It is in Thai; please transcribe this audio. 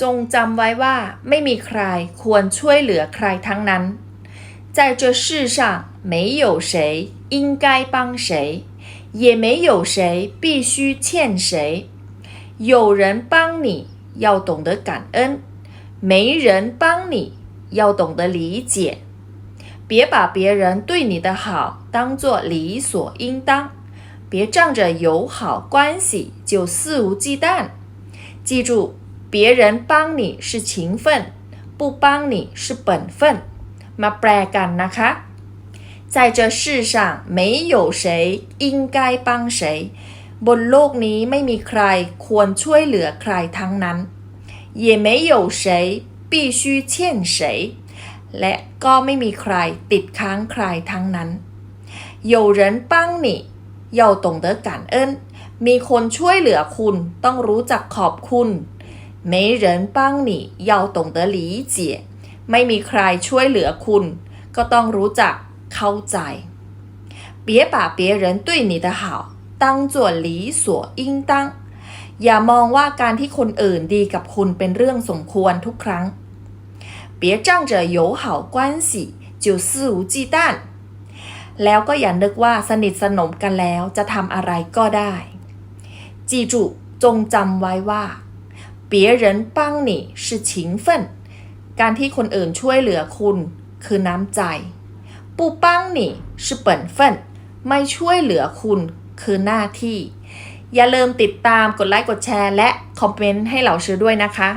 จงจำไว้ว่าไม่มีใครควรช่วยเหลือใครทั้งนั้น 在这世上没有谁应该帮谁，也没有谁必须欠谁。有人帮你，要懂得感恩；没人帮你，要懂得理解。别把别人对你的好当作理所应当，别仗着友好关系就肆无忌惮。记住， 别人帮你是情分，不帮你是本分。มาแปลกันนะคะ 在这世上没有谁应该帮谁บนโลกนี้ไม่มีใครควรช่วยเหลือใครทั้งนั้น也没有谁必须欠谁และก็ไม่มีใครติดค้างใครทั้งนั้น有人帮你要懂得感恩มีคนช่วยเหลือคุณต้องรู้จักขอบคุณ 没人帮你要懂得理解ไม่มีใครช่วยเหลือคุณ ก็ต้องรู้จักเข้าใจ别把别人对你的好当作理所应当อย่ามองว่าการที่คนอื่นดีกับคุณเป็นเรื่องสมควรทุกครั้ง别仗着友好关系就肆无忌惮แล้วก็อย่านึกว่าสนิทสนมกันแล้วจะทำอะไรก็ได้记住จงจำไว้ว่า 别人帮你是情分การที่คนอื่นช่วยเหลือคุณคือน้ำใจ不帮你是本分ไม่ช่วยเหลือคุณคือหน้าที่ อย่าลืมติดตามกดไลค์กดแชร์และคอมเมนต์ให้เหล่าชื่อด้วยนะคะ